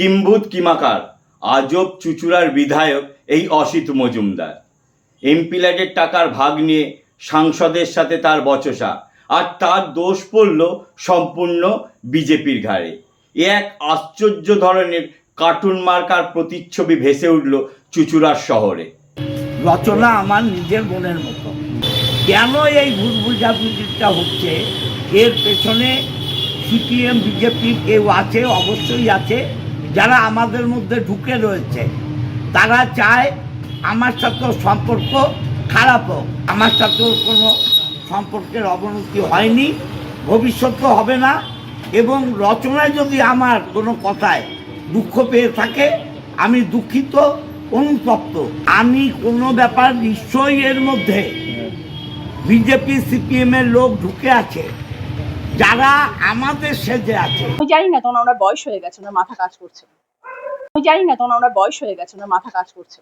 কিম্ভূত কিমাকার, আজব চুচুড়ার বিধায়ক এই অসিত মজুমদার। এমপি ল্যাডের টাকার ভাগ নিয়ে সাংসদের সাথে তার বচসা, আর তার দোষ পড়ল সম্পূর্ণ বিজেপির ঘাড়ে। এ এক আশ্চর্য ধরনের কার্টুন মার্কার প্রতিচ্ছবি ভেসে উঠল চুচুড়ার শহরে। রচনা আমার নিজের মনের মতো। কেন এই ভুল বুঝাবুঝিটা হচ্ছে? এর পেছনে সিপিএম বিজেপি কেউ আছে? অবশ্যই আছে। যারা আমাদের মধ্যে ঢুকে রয়েছে, তারা চায় আমার সাথে সম্পর্ক খারাপ হোক। আমার সাথেও কোনো সম্পর্কের অবনতি হয়নি ভবিষ্যতেও হবে না, এবং রচনায় যদি আমার কোনো কথায় দুঃখ পেয়ে থাকে, আমি দুঃখিত, অনুতপ্ত। আমি কোনো ব্যাপার নিশ্চয়ই এর মধ্যে বিজেপি সিপিএমের লোক ঢুকে আছে। যারা আমাদের সেজে আছে আমি জানি না তখন ওনার বয়স হয়ে গেছে, ওনার মাথা কাজ করছে। আমি জানি না তখন ওনার বয়স হয়ে গেছে, ওনার মাথা কাজ করছে।